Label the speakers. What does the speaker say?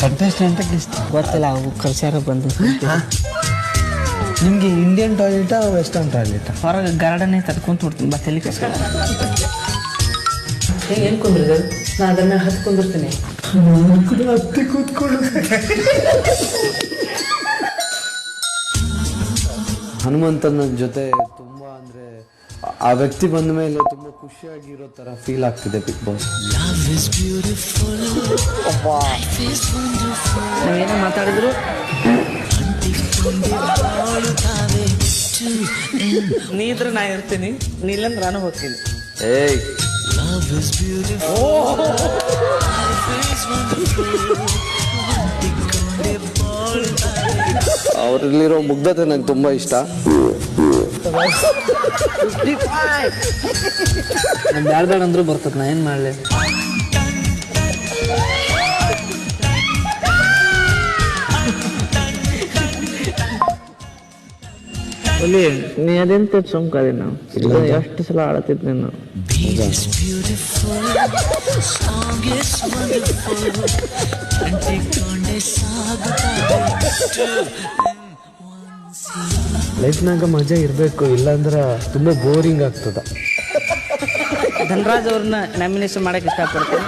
Speaker 1: Contestant ಅಂತ
Speaker 2: ಗೊತ್ತಿಲ್ಲ ಅವು ಕಲ್ಸ್ಯಾರ ಬಂದು
Speaker 1: ನಿಮಗೆ ಇಂಡಿಯನ್ ಟಾಯ್ಲೆಟಾ ವೆಸ್ಟರ್ನ್ ಟಾಯ್ಲೆಟ್
Speaker 2: ಹೊರಗೆ ಗಾರ್ಡನ್ ಐತೆ ಕುಂತ ಬಿಡ್ತೀನಿ ಬಾ ತಲೆ ಕಷ್ಟ ಏನು ಕುಂದ್ರಿ ನಾ ಅದನ್ನ ಮೇಲೆ ಹತ್ತು
Speaker 1: ಕೂತ್ಕೊಂಡು ಹನುಮಂತನ ಜೊತೆ ಆ ವ್ಯಕ್ತಿ ಬಂದ ಮೇಲೆ ತುಂಬ ಖುಷಿಯಾಗಿರೋ ಥರ ಫೀಲ್ ಆಗ್ತಿದೆ ಬಿಗ್ ಬಾಸ್
Speaker 2: ನಾವೇನೋ ಮಾತಾಡಿದ್ರು? ನೀ ಇದ್ರೆ ನಾ ಇರ್ತೀನಿ. ನೀ ಇಲ್ಲಂದ್ರೆ ನಾನು ಹೋಗ್ತೀನಿ.
Speaker 1: ಏಯ್. ಅವರಲ್ಲಿರೋ ಮುಗ್ಧತೆ ನಂಗೆ ತುಂಬ ಇಷ್ಟ.
Speaker 2: ಬ್ಯಾಡ ಬ್ಯಾಡ ಅಂದ್ರೂ ಬರ್ತದೆ ನಾ ಏನು ಮಾಡಲಿ? ಒಲಿ ನೀ ಅದೆಂತ ಸುಮ್ಕಾದಿ ನಾವು ಎಷ್ಟು ಸಲ ಆಡತ್ತಿದ್ ನೀನು?
Speaker 1: ಲೈಫ್ನಾಗ ಮಜಾ ಇರಬೇಕು ಇಲ್ಲಾಂದ್ರೆ ತುಂಬ ಬೋರಿಂಗ್ ಆಗ್ತದ.
Speaker 2: ಧನರಾಜ್ ಅವ್ರನ್ನ ನಾಮಿನೇಷನ್ ಮಾಡಕ್ಕೆ ಇಷ್ಟಪಡ್ತೀನಿ.